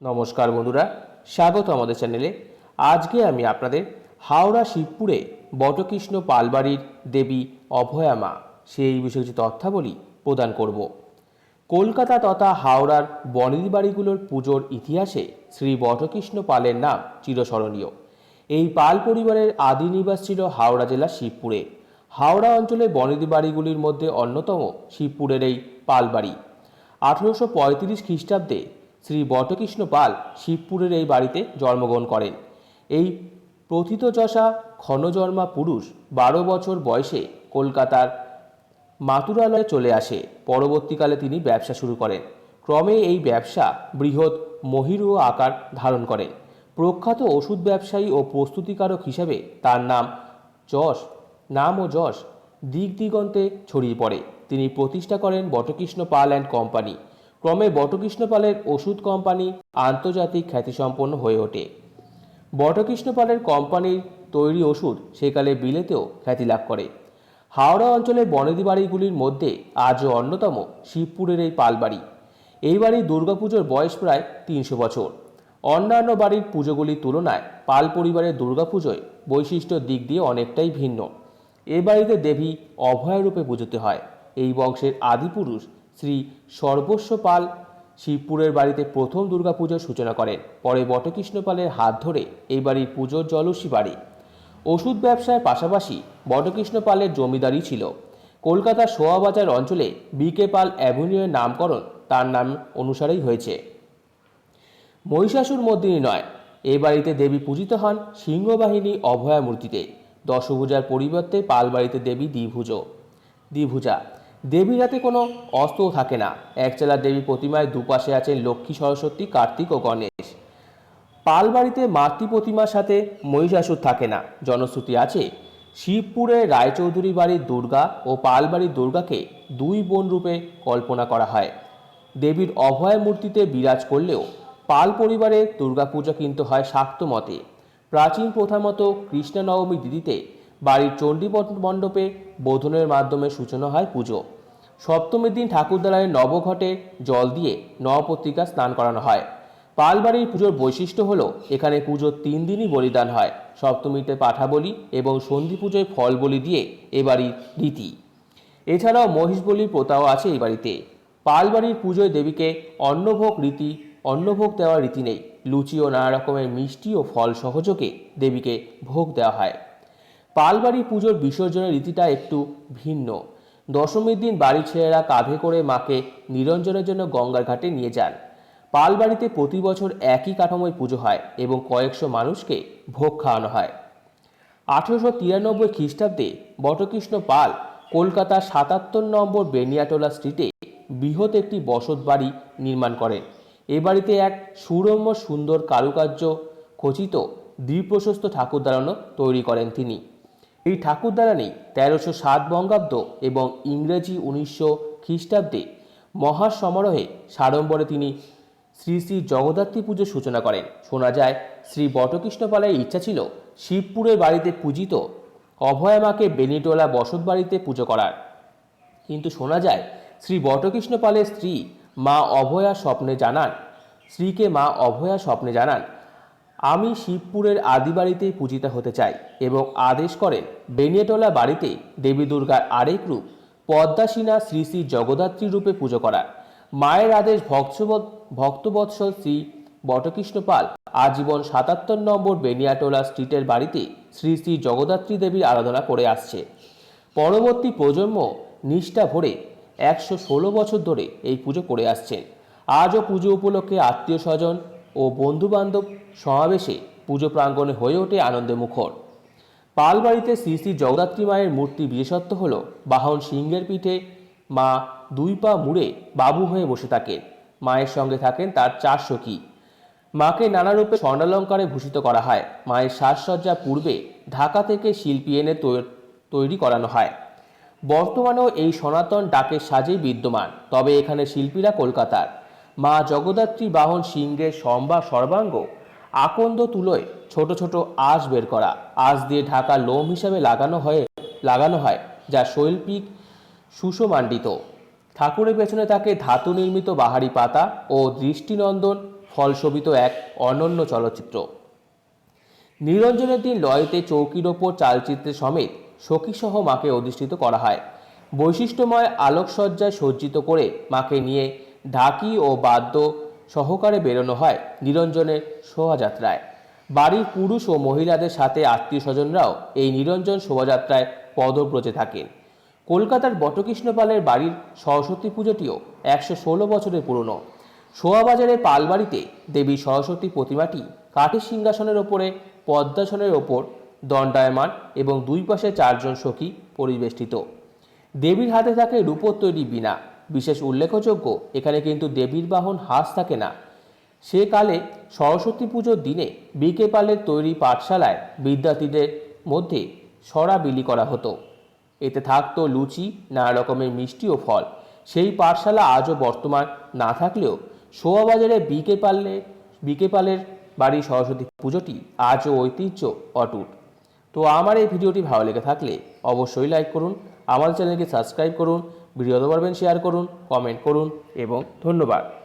নমস্কার বন্ধুরা, স্বাগত আমাদের চ্যানেলে। আজকে আমি আপনাদের হাওড়া শিবপুরে বটকৃষ্ণ পালবাড়ির দেবী অভয়া মা, সেই বিষয়ে কিছু তথ্যাবলী প্রদান করব। কলকাতা তথা হাওড়ার বনেদি বাড়িগুলোর পুজোর ইতিহাসে শ্রী বটকৃষ্ণ পালের নাম চিরস্মরণীয়। এই পাল পরিবারের আদি নিবাস ছিল হাওড়া জেলার শিবপুরে। হাওড়া অঞ্চলে বনেদি বাড়িগুলির মধ্যে অন্যতম শিবপুরের এই পালবাড়ি। আঠেরোশো পঁয়ত্রিশ খ্রিস্টাব্দে শ্রী বটকৃষ্ণ পাল শিবপুরের এই বাড়িতে জন্মগ্রহণ করেন। এই প্রথিতযশা ক্ষণজন্মা পুরুষ বারো বছর বয়সে কলকাতার মাতুরালয়ে চলে আসে। পরবর্তীকালে তিনি ব্যবসা শুরু করেন। ক্রমে এই ব্যবসা বৃহৎ মহিরু আকার ধারণ করে। প্রখ্যাত ওষুধ ব্যবসায়ী ও প্রস্তুতিকারক হিসেবে তার নাম যশ নাম ও যশ দিক দিগন্তে ছড়িয়ে পড়ে। তিনি প্রতিষ্ঠা করেন বটকৃষ্ণ পাল অ্যান্ড কোম্পানি। ক্রমে বটকৃষ্ণ পালের ওষুধ কোম্পানি আন্তর্জাতিক খ্যাতিসম্পন্ন হয়ে ওঠে। বটকৃষ্ণ পালের কোম্পানির তৈরি ওষুধ সেকালে বিলেতেও খ্যাতি লাভ করে। হাওড়া অঞ্চলের বনেদি বাড়িগুলির মধ্যে আজও অন্যতম শিবপুরের এই পালবাড়ি। এই বাড়ির দুর্গাপুজোর বয়স প্রায় তিনশো বছর। অন্যান্য বাড়ির পুজোগুলির তুলনায় পাল পরিবারের দুর্গাপুজোয় বৈশিষ্ট্য দিক দিয়ে অনেকটাই ভিন্ন। এ বাড়িতে দেবী অভয় রূপে পুজোতে হয়। এই বংশের আদিপুরুষ শ্রী সর্বস্ব পাল শিবপুরের বাড়িতে প্রথম দুর্গাপুজোর সূচনা করেন। পরে বটকৃষ্ণ পালের হাত ধরে এই বাড়ির পুজোর জলসী বাড়ি। ওষুধ ব্যবসার পাশাপাশি বটকৃষ্ণ পালের জমিদারি ছিল। কলকাতার সোয়াবাজার অঞ্চলে বিকে পাল অ্যাভিনিউয়ের নামকরণ তার নাম অনুসারেই হয়েছে। মহিষাসুর মর্দিনী নয়, এ বাড়িতে দেবী পূজিত হন সিংহবাহিনী অভয়া মূর্তিতে। দশভূজার পরিবর্তে পাল বাড়িতে দেবী দ্বিভুজ। দ্বিভুজা দেবীর হাতে কোনো অস্ত্র থাকে না। একচালা দেবী প্রতিমায় দুপাশে আছেন লক্ষ্মী, সরস্বতী, কার্তিক ও গণেশ। পালবাড়িতে মাতৃ প্রতিমার সাথে মহিষাসুর থাকে না। জনশ্রুতি আছে, শিবপুরে রায়চৌধুরী বাড়ির দুর্গা ও পালবাড়ির দুর্গাকে দুই বোন রূপে কল্পনা করা হয়। দেবীর অভয় মূর্তিতে বিরাজ করলেও পাল পরিবারের দুর্গাপূজা কিন্তু হয় শাক্ত মতে। প্রাচীন প্রথা মতো কৃষ্ণ নবমী তিথিতে বাড়ির চণ্ডী মণ্ডপে বোধনের মাধ্যমে সূচনা হয় পুজো। সপ্তমীর দিন ঠাকুরদালায় নবঘটে জল দিয়ে নবপত্রিকা স্নান করানো হয়। পালবাড়ির পুজোর বৈশিষ্ট্য হলো, এখানে পুজোর তিন দিনই বলিদান হয়। সপ্তমীতে পাঠা বলি এবং সন্ধি পুজোয় ফল বলি দিয়ে এ বাড়ির রীতি। এছাড়াও মহিষ বলির প্রথাও আছে এই বাড়িতে। পালবাড়ির পুজোয় দেবীকে অন্নভোগ রীতি, অন্নভোগ দেওয়ার রীতি নেই। লুচি ও নানা রকমের মিষ্টি ও ফল সহযোগে দেবীকে ভোগ দেওয়া হয়। পালবাড়ি পুজোর বিসর্জনের রীতিটা একটু ভিন্ন। দশমীর দিন বাড়ির ছেলেরা কাঁধে করে মাকে নিরঞ্জনের জন্য গঙ্গার ঘাটে নিয়ে যান। পালবাড়িতে প্রতি বছর একই কাঠামোয় পুজো হয় এবং কয়েকশো মানুষকে ভোগ খাওয়ানো হয়। আঠেরোশো তিরানব্বই খ্রিস্টাব্দে বটকৃষ্ণ পাল কলকাতার সাতাত্তর নম্বর বেনিয়াটোলা স্ট্রিটে বৃহৎ একটি বসত বাড়ি নির্মাণ করেন। এ বাড়িতে এক সুরম্য সুন্দর কারুকার্য খচিত দ্বিপ্রশস্ত ঠাকুরদালানো তৈরি করেন তিনি। এই ঠাকুরদালানি তেরোশো সাত বঙ্গাব্দ এবং ইংরেজি উনিশশো খ্রিস্টাব্দে মহাসমারোহে সাড়ম্বরে তিনি শ্রী শ্রী জগদ্ধাত্রী পুজোর সূচনা করেন। শোনা যায়, শ্রী বটকৃষ্ণ পালের ইচ্ছা ছিল শিবপুরের বাড়িতে পূজিত অভয়া মাকে বেনিটোলা বসত বাড়িতে পুজো করার। কিন্তু শোনা যায়, শ্রী বটকৃষ্ণ পালের স্ত্রী মা অভয়া স্বপ্নে জানান স্ত্রীকে মা অভয়া স্বপ্নে জানান আমি শিবপুরের আদি বাড়িতেই পূজিতা হতে চাই এবং আদেশ করেন বেনিয়াটোলা বাড়িতে দেবী দুর্গার আরেক রূপ পদ্মাসীনা শ্রী শ্রী জগদ্ধাত্রী রূপে পুজো করার। মায়ের আদেশ ভক্তবৎ, ভক্তবৎসল শ্রী বটকৃষ্ণ পাল আজীবন সাতাত্তর নম্বর বেনিয়াটোলা স্ট্রিটের বাড়িতে শ্রী শ্রী জগদ্ধাত্রী দেবীর আরাধনা করে আসছে। পরবর্তী প্রজন্ম নিষ্ঠা ভরে একশো ষোলো বছর ধরে এই পুজো করে আসছেন। আজও পুজো উপলক্ষে আত্মীয় স্বজন ও বন্ধুবান্ধব সমাবেশে পুজো প্রাঙ্গণে হয়ে ওঠে আনন্দে মুখর। পালবাড়িতে শ্রী শ্রী জগদ্ধাত্রী মায়ের মূর্তি বিশেষত্ব হল বাহন সিংহের পিঠে মা দুই পা মুড়ে বাবু হয়ে বসে থাকেন। মায়ের সঙ্গে থাকেন তার চার সখী। মাকে নানারূপে স্বর্ণালঙ্কারে ভূষিত করা হয়। মায়ের সাজসজ্জা পূর্বে ঢাকা থেকে শিল্পী এনে তৈরি করানো হয়। বর্তমানেও এই সনাতন ডাকের সাজেই বিদ্যমান। তবে এখানে শিল্পীরা কলকাতার। মা জগদ্ধাত্রী বাহন সিংহের সম্বা সর্বাঙ্গ আকন্দ তুলোয় ছোট ছোট আঁশ বের করা। আঁশ দিয়ে ঢাকা লোম হিসাবে লাগানো হয় লাগানো হয়, যা শৈল্পিক সুষমাণ্ডিত ঠাকুরের পেছনে থাকে ধাতু নির্মিত বাহারি পাতা ও দৃষ্টিনন্দন ফলশোভিত এক অনন্য চলচ্চিত্র। নিরঞ্জনের দিন লয়েতে চৌকির ওপর চালচিত্রে সমেত সখীসহ মাকে অধিষ্ঠিত করা হয়। বৈশিষ্ট্যময় আলোকসজ্জায় সজ্জিত করে মাকে নিয়ে ঢাকি ও বাদ্য সহকারে বেরোনো হয় নিরঞ্জনের শোভাযাত্রায়। বাড়ির পুরুষ ও মহিলাদের সাথে আত্মীয় স্বজনরাও এই নিরঞ্জন শোভাযাত্রায় পদব্রজে থাকেন। কলকাতার বটকৃষ্ণপালের বাড়ির সরস্বতী পুজোটিও একশো ষোলো বছরের পুরনো। শোয়াবাজারের পালবাড়িতে দেবী সরস্বতী প্রতিমাটি কাঠের সিংহাসনের ওপরে, পদ্মাসনের ওপর দণ্ডায়মান এবং দুই পাশে চারজন সখী পরিবেষ্টিত। দেবীর হাতে থাকে রূপোর তৈরি বীণা। বিশেষ উল্লেখযোগ্য, এখানে কিন্তু দেবীর বাহন হাঁস থাকে না। সে কালে সরস্বতী পুজোর দিনে বিকে পালের তৈরি পাঠশালায় বিদ্যার্থীদের মধ্যে সরা বিলি করা হতো। এতে থাকতো লুচি, নানা রকমের মিষ্টি ও ফল। সেই পাঠশালা আজও বর্তমান না থাকলেও শোয়াবাজারে বিকে পালে, বিকে পালের বাড়ি সরস্বতী পুজোটি আজও ঐতিহ্য অটুট। তো আমার এই ভিডিওটি ভালো লেগে থাকলে অবশ্যই লাইক করুন, আমার চ্যানেলকে সাবস্ক্রাইব করুন ভিডিও পারবেন শেয়ার করুন কমেন্ট করুন এবং ধন্যবাদ।